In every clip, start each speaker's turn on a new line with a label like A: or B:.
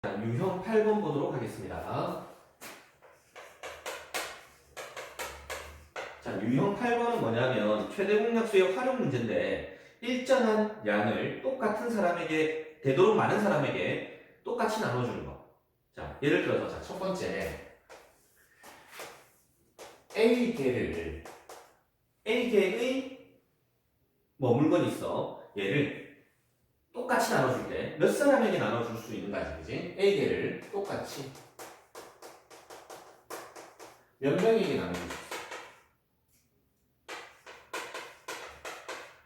A: 자, 유형 8번 보도록 하겠습니다. 자, 유형 8번은 뭐냐면 최대 공약수의 활용 문제인데 일정한 양을 똑같은 사람에게 되도록 많은 사람에게 똑같이 나눠주는 거. 자, 예를 들어서 자, 첫 번째 A 개를 A 개의 뭐 물건이 있어. 얘를 똑같이 나눠줄 때 몇 사람에게 나눠줄 수 있는가지, 그지? A 개를 똑같이 몇 명에게 나눠줄 수 있어?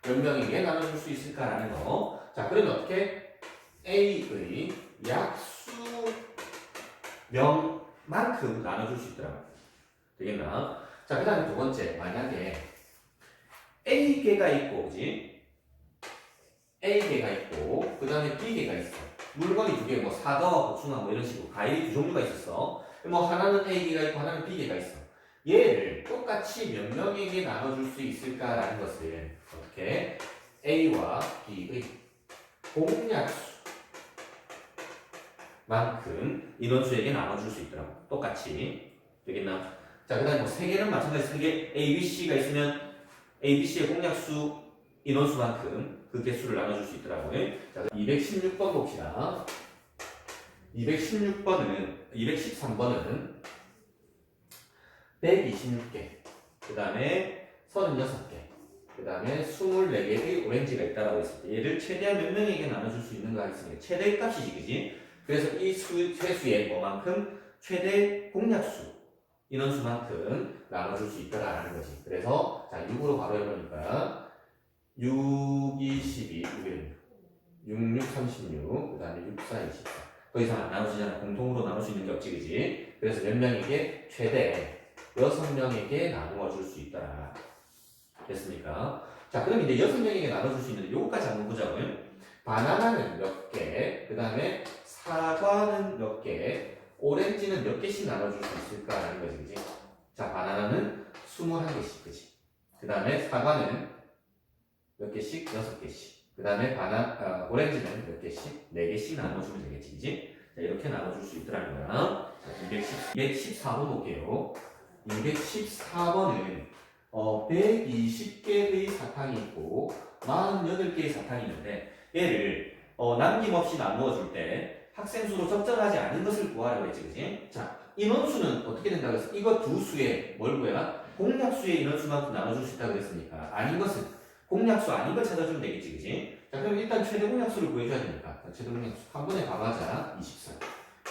A: 몇 명에게 나눠줄 수 있을까라는 거. 자, 그러면 어떻게? A의 약수 명만큼 나눠줄 수 있더라고. 되겠나? 자, 그 다음에 두 번째. 만약에 A개가 있고, 그지? A개가 있고, 그 다음에 B개가 있어. 물건이 두 개, 뭐 사과와 고추나 뭐 이런 식으로 과일이 두 종류가 있었어. 뭐 하나는 A개가 있고 하나는 B개가 있어. 얘를 똑같이 몇 명에게 나눠줄 수 있을까라는 것을 어떻게 A와 B의 공약수 만큼 인원수에게 나눠줄 수 있더라고. 똑같이. 되겠나? 자, 그 다음에 뭐 세 개는 마찬가지 세 개, A, B, C가 있으면 A, B, C의 공약수 인원수만큼 그 개수를 나눠줄 수 있더라고요. 자, 216번 봅시다. 216번은, 213번은 126개, 그 다음에 36개, 그 다음에 24개의 오렌지가 있다라고 했을 때 얘를 최대한 몇 명에게 나눠줄 수 있는가 했으니까 최대 값이지, 그지? 그래서 이 수, 최수의 뭐만큼 최대 공약수 인원수만큼 나눠줄 수 있다라는 거지. 그래서 자 6으로 바로 해보니까 6, 22, 6, 6, 6, 36, 그 다음에 6, 4, 24. 더 이상 안 나눠지잖아. 공통으로 나눌 수 있는 게 없지, 그지? 그래서 몇 명에게 최대 6명에게 나누어 줄 수 있더라. 됐습니까? 자, 그럼 이제 6명에게 나눠줄 수 있는데 요거까지 한번 보자고요. 바나나는 몇 개, 그 다음에 사과는 몇 개, 오렌지는 몇 개씩 나눠줄 수 있을까라는 거지, 그지? 자, 바나나는 21개씩, 그지? 그 다음에 사과는 몇 개씩? 6개씩. 그 다음에 바나, 아, 오렌지는 몇 개씩? 4개씩 나눠주면 되겠지, 그지? 자, 이렇게 나눠줄 수 있더라는 거야. 자, 210, 214번 볼게요. 214번은 어, 120개의 사탕이 있고 48개의 사탕이 있는데 얘를 어, 남김없이 나누어 줄 때 학생 수로 적정하지 않은 것을 구하라고 했지, 그지? 자, 인원수는 어떻게 된다고 했어? 이거 두 수에 뭘 구해라? 공약수의 인원수만큼 나눠줄 수 있다고 했으니까 아닌 것은 공약수 아닌 걸 찾아주면 되겠지, 그지? 자, 그럼 일단 최대 공약수를 구해줘야 되니까 자, 최대 공약수 한 번에 가봐자 24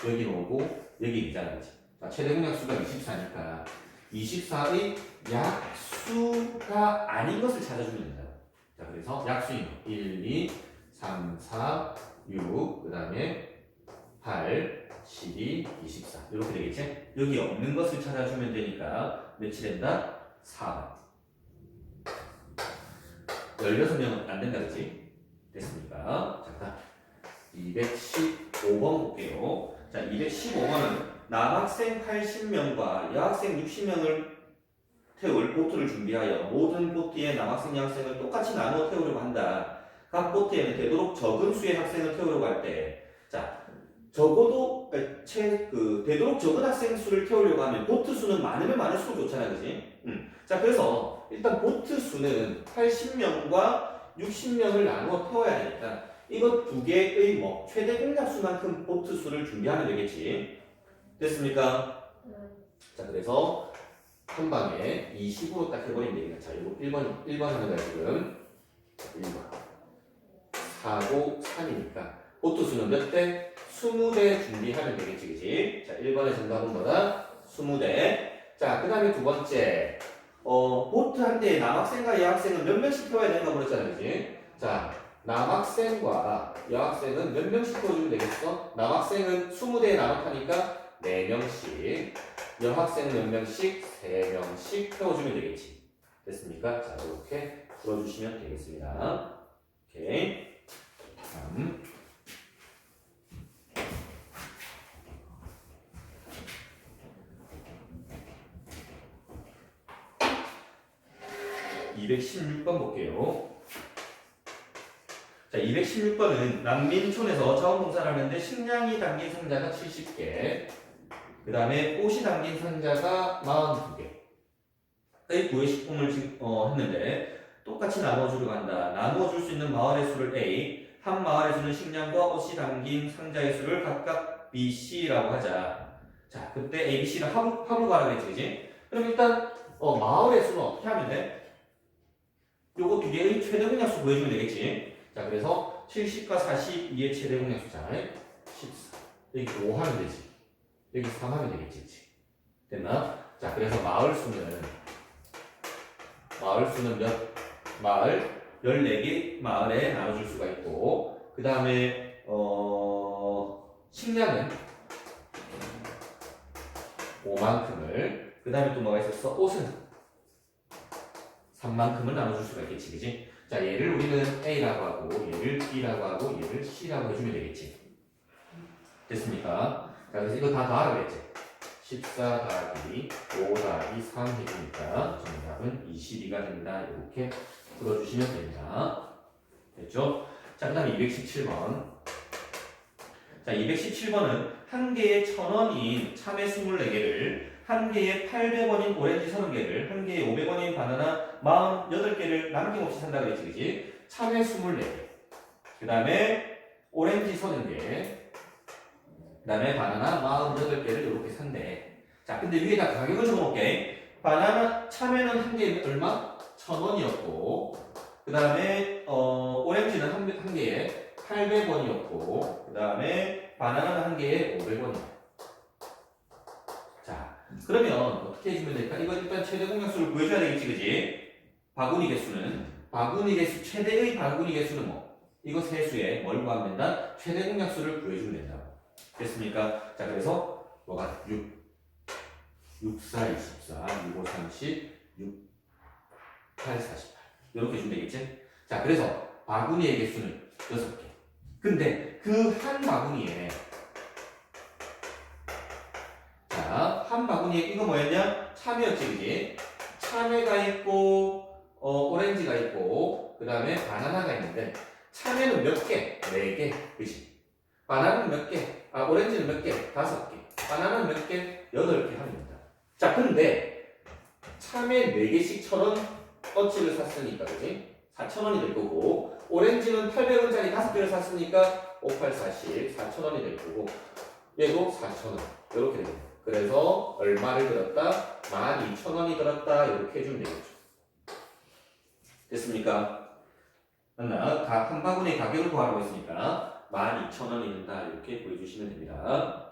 A: 여기 오고 여기 있잖아, 그지? 자, 최대 공약수가 24니까 24의 약수가 아닌 것을 찾아주면 된다. 자, 그래서 약수인 1, 2, 3, 4, 6, 그 다음에 8, 12, 24. 이렇게 되겠지? 여기 없는 것을 찾아주면 되니까 몇이 된다? 4번. 16명은 안 된다, 그치? 됐습니까? 자, 그다음 215번 볼게요. 자, 215번은 남학생 80명과 여학생 60명을 태울 보트를 준비하여 모든 보트에 남학생, 여학생을 똑같이 나누어 태우려고 한다. 각 보트에는 되도록 적은 수의 학생을 태우려고 할 때, 자, 적어도, 에, 채, 그, 되도록 적은 학생 수를 태우려고 하면 보트 수는 많으면 많을수록 좋잖아, 그지? 음. 자, 그래서 일단 보트 수는 80명과 60명을 나누어 태워야 되니까 이것 두 개의 뭐, 최대 공약수만큼 보트 수를 준비하면 되겠지. 됐습니까? 자, 그래서 한 방에 20으로 딱 해버리면 되겠네. 자, 이거 1번, 1번 하는 거야, 지금. 1번. 4고 3이니까. 보트 수는 몇 대? 20대 준비하면 되겠지, 그지? 자, 1번의 정답은 뭐다? 20대. 자, 그 다음에 두 번째. 어, 보트 할 때 남학생과 여학생은 몇 명씩 태워야 되는가 그랬잖아, 그지? 자, 남학생과 여학생은 몇 명씩 태워주면 되겠어? 남학생은 20대에 나눠타니까 4명씩. 여학생은 몇 명씩? 3명씩 태워주면 되겠지. 됐습니까? 자, 이렇게 풀어주시면 되겠습니다. 오케이. 다음. (216번) 볼게요. 자, 216번은 난민촌에서 자원봉사를 하는데 식량이 담긴 상자가 70개, 그 다음에 꽃이 담긴 상자가 42개의 구애식품을 지- 어, 했는데 똑같이 나눠주려고 한다. 나누어줄 수 있는 마을의 수를 A, 한 마을의 수는 식량과 옷이 담긴 상자의 수를 각각 B, C라고 하자. 자, 그때 A, B, C를 합을, 합을 구하라 그랬지, 그지? 그럼 일단 어, 마을의 수는 어떻게 하면 돼? 요거 두 개의 최대 공약수 구해주면 되겠지. 자, 그래서 70과 42의 최대 공약수잖아. 14. 여기 5 하면 되지. 여기 3 하면 되겠지. 됐나? 자, 그래서 마을 수는 마을 수는 몇 마을 14개 마을에 나눠줄 수가 있고 그 다음에 어 식량은 5만큼을 그 다음에 또 뭐가 있었어? 옷은 3만큼을 나눠줄 수가 있겠지 그지? 자 얘를 우리는 A라고 하고 얘를 B라고 하고 얘를 C라고 해주면 되겠지 됐습니까? 자 그래서 이거 다 더하라 그랬지 14 더하기 5 더하기 3 해주니까 정답은 22가 된다 이렇게 풀어주시면 됩니다 됐죠? 자, 그 다음에 217번. 자, 217번은 한 개에 1000원인 참외 24개를, 한 개에 800원인 오렌지 30개를, 한 개에 500원인 바나나 48개를 남김없이 산다 그랬지, 그지? 참외 24개. 그 다음에 오렌지 30개. 그 다음에 바나나 48개를 이렇게 산대. 자, 근데 위에다 가격을 적어볼게. 바나나, 참외는 한 개에 얼마? 1000원이었고, 그 다음에 어, 오렌지는 한, 한 개에 800원이었고 그 다음에 바나나는 한 개에 500원이야. 자 그러면 어떻게 해주면 될까? 이거 일단 최대 공약수를 구해줘야 되겠지 그지? 바구니 개수는 바구니 개수 최대의 바구니 개수는 뭐? 이거 세수에 뭘 구하면 된다? 최대 공약수를 구해주면 된다. 됐습니까? 자 그래서 뭐가 6 6, 4, 24, 6, 5, 30, 6, 8, 48 이렇게 주면 되겠지? 자, 그래서 바구니의 개수는 6개. 근데 그 한 바구니에 자, 한 바구니에 이거 뭐였냐? 참외였지, 그지? 참외가 있고 어, 오렌지가 있고 그 다음에 바나나가 있는데 참외는 몇 개? 네 개, 그지? 바나나는 몇 개? 아, 오렌지는 몇 개? 다섯 개. 바나나는 몇 개? 여덟 개 된다. 자, 근데 참외 네 개씩 천 원, 껍질을 샀으니까 그지? 4,000원이 될 거고 오렌지는 800원짜리 5개를 샀으니까 5840 4,000원이 될 거고 얘도 4,000원 이렇게 됩니다. 그래서 얼마를 들었다? 12,000원이 들었다 이렇게 해주면 되겠죠. 됐습니까? 맞나? 각 한 바구니 가격을 구하라고 했으니까 12,000원이 된다 이렇게 보여주시면 됩니다.